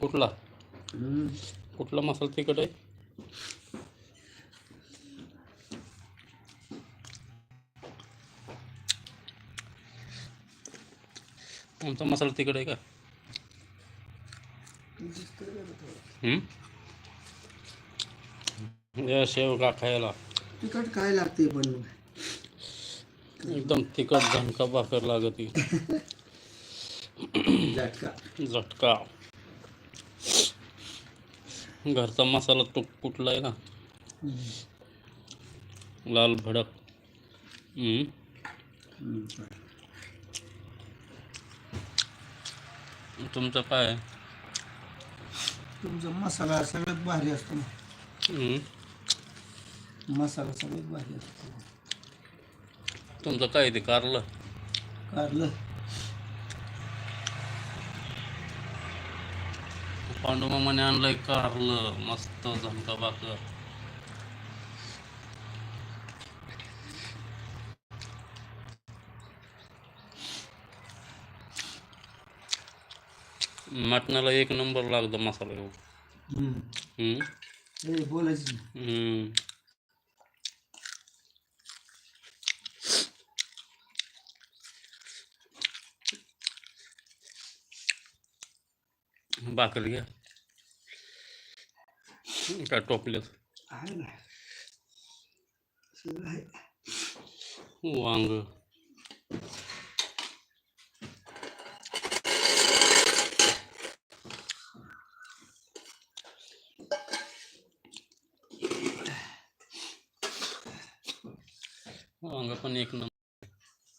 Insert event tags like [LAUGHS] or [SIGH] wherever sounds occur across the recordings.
कुठला. कुठला मसाला तिखट आहे? आमचा मसाला तिखट आहे का? हम्म? शेव का खायला? तिखट काय लागते पण? एकदम तिखट झणका भाकर लागती. [LAUGHS] झटका. झटका. घरचा मसाला तो कुठला आहे ना लाल भडक. तुमचं काय? तुमचा मसाला सगळ्यात भारी असतो. मसाला सगळ्यात भारी असतो. तुमचं काय ते कारलं? कारलं. पांडुमामाने आणलंय कारलं मस्त झणका भाकर मटणाला एक नंबर लागतो मसाला. हम्म. बोलायचं. भाकर घ्या काय टोपल्यात? वांग. वांग पण एक नंबर.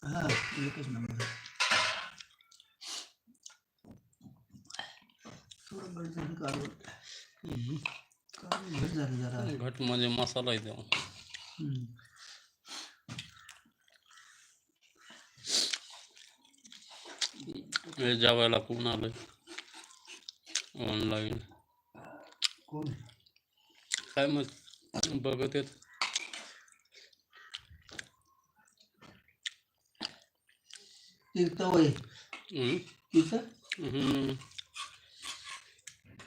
हा एकच नंबर. थोडं झालं जरा. घट म्हणजे मसाला आहे तेव्हा हम्म. हे जेवायला कोण आलंय? ऑनलाईन कोण? काय मग? बघत येत हम्म. हम्म.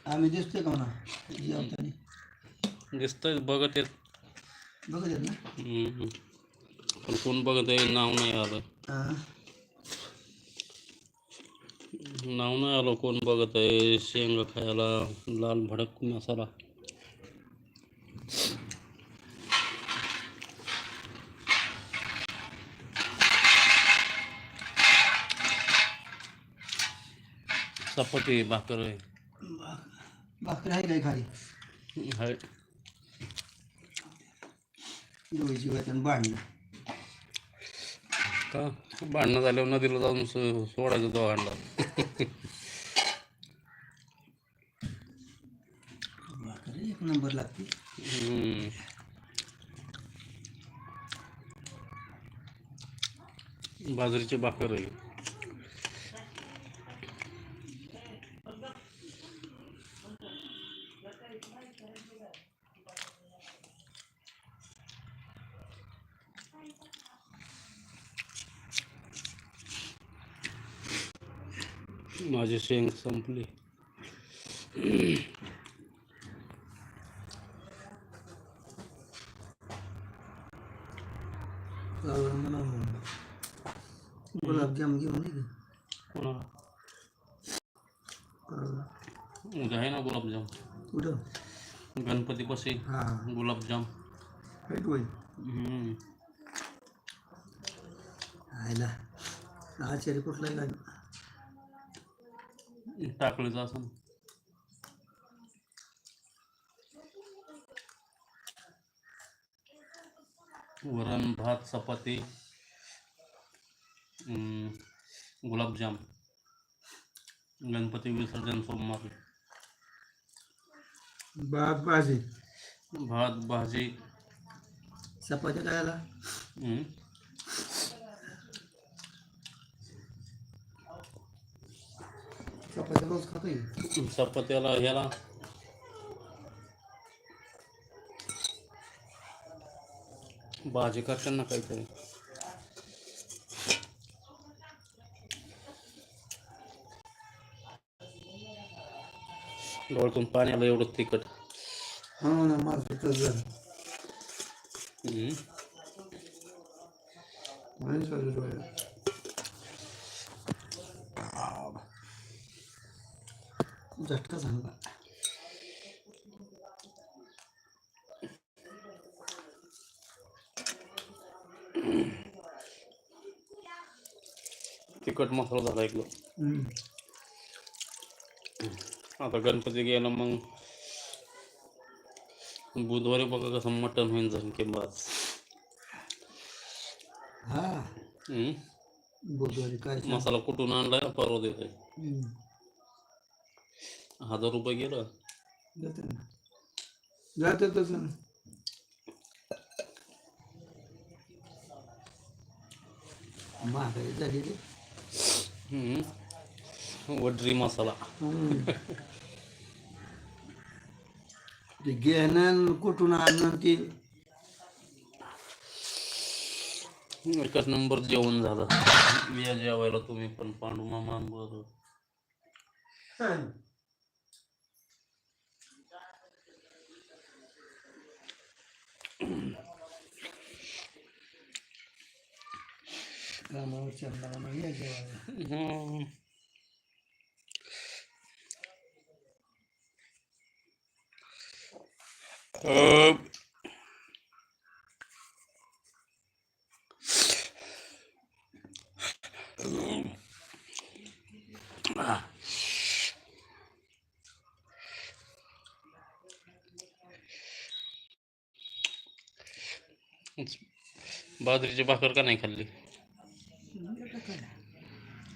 आम्ही दिसतोय का जेवताना. दिसतंय बघत येत बघत आहेत ना? हम्म. पण कोण बघत आहे नाव नाही आलं. हा. नाव नाही आलं कोण बघत आहे शेंगा खायला लाल भडक मसाला. चपाती भाकर आहे. भाकरी आहे काय खाली? हाय दोघी जीवायचं भांडणं. का भांडणं झाल्यावर नदीला जाऊन सोडायचं दोघांना. भाकरी एक नंबर लागते. बाजरीची भाकर आहे. माझी शेंग संपली गावाला मला गुलाबजाम घेऊन ये कोणाला गावाला. उद्या आहे ना गुलाबजाम कुठं गणपती पशी हा गुलाबजाम भेट होईल हम्म. आयला आचार्य कुठला टाकळीचं असं वरण भात चपाती गुलाबजाम गणपती विसर्जन सोमवार. बाग भाजी. भात भाजी. चपात्या काय आला हम्म, चपात्या रोज खातोय चपात्याला ह्याला भाजी करताना काहीतरी डोळ्यातून पाणी आलं एवढं तिखट हा ना माझं तसं झालं हम्म. म्हणून झालं डोळ्यात. झटका झाला. तिखट मसाला झाला हम्म. आता गणपती गेला मग. बुधवारी बघा कसं मटण होईन झणकेबाज हा. बुधवारी काय मसाला कुठून आणलाय परवा देतोय. हजार रुपये गेलं. जाते ना. जाते तसं महागाई झाली रे हम्म. वडरी मसाला. ते घेणं कुठून आणणं ते. एकच नंबर जेवण झालं. या जेवायला तुम्ही पण पांडू मामा बरोबर कामावरच्या मुलांना या जेवायला हम्म. अं, बाजरीची भाकर का नाही खाल्ली आता काय भाजी खाली घेतली कोणते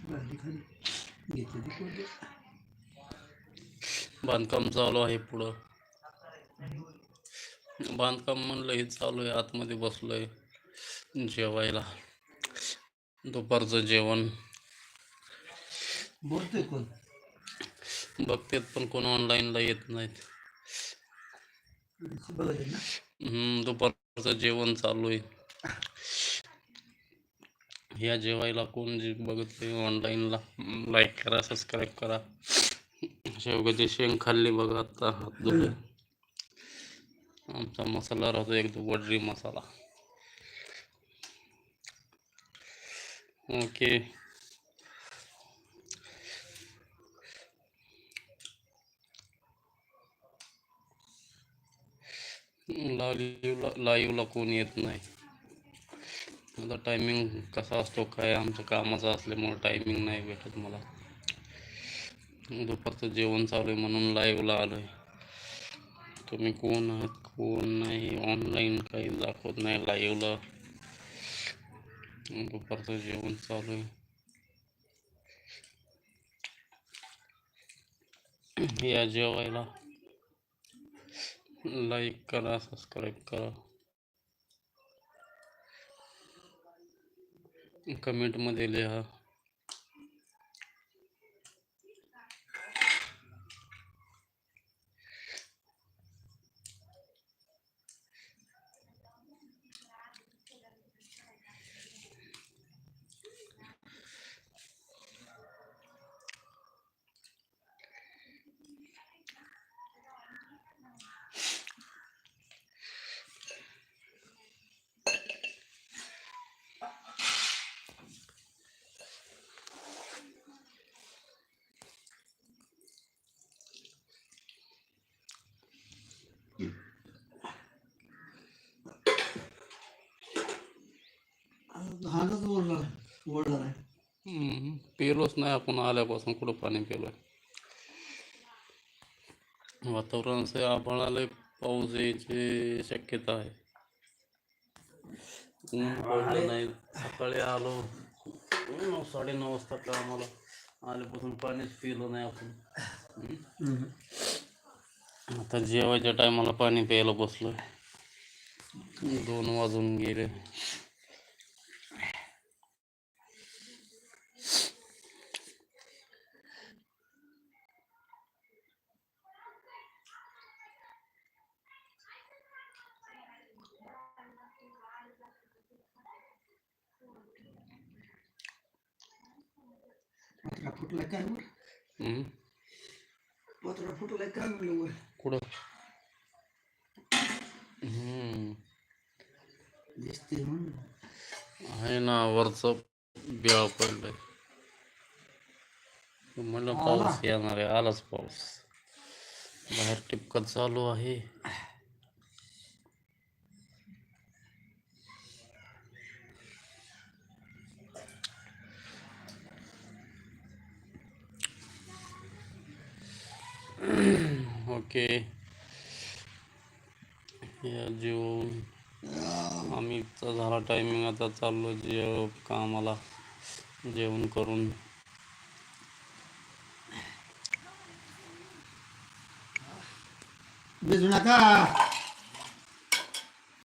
बांधकाम चालू आहे पुढं. बांधकाम म्हणलं हे चालू आहे आतमध्ये बसलोय. जेवायला. दुपारचं जेवण. बोलतोय कोण? बघतेत पण कोण ऑनलाईनला येत नाहीत. दुपारचं जेवण चालू आहे. ह्या जेवायला कोण जे बघतोय ऑनलाईनला लाईक करा सबस्क्राईब करा. शेवग्याची शेंग खाल्ली बघा आता. हात दुखे आमचा मसाला राहतो एकदम वडरी मसाला. ओके लाईव्हला लाईव्हला कोण येत नाही. आता टायमिंग कसा असतो, काय आमचं कामाचं असल्यामुळं टायमिंग नाही भेटत मला. दुपारचं जेवण चालू आहे म्हणून लाईव्हला आलो आहे तुम्ही कोण आहात, कोण नाही ऑनलाईन काही दाखवत नाही लाईव्हला दुपारचं जेवण चालू आहे. या जेवायला. लाईक करा सबस्क्राईब करा. कमेंटमध्ये लिहा. हाच नाही. हम्म, पेलोच नाही आपण आल्यापासून कुठं पाणी पेलोय? वातावरण आभाळ आलंय पाऊस यायची शक्यता आहे. ऊन पडलं नाही सकाळी आलो. नऊ साडेनऊ वाजता का आम्हाला आल्यापासून पाणीच पिलं नाही आपण. हम्म. आता जेवायच्या टायमाला पाणी प्यायला बसलोय. दोन वाजून गेले. फुटला काय फुटलाय काय म्हणलं वर कुठं दिसते म्हणून आहे ना वरचं बिळा पडलंय म्हणलं पाऊस येणार आहे आलाच पाऊस बाहेर टिपकत चालू आहे [CLEARS THROAT] ओके या जेवून आम्ही तर झाला टायमिंग आता चाललो जेव कामाला. जेवण करून. भिजू नका.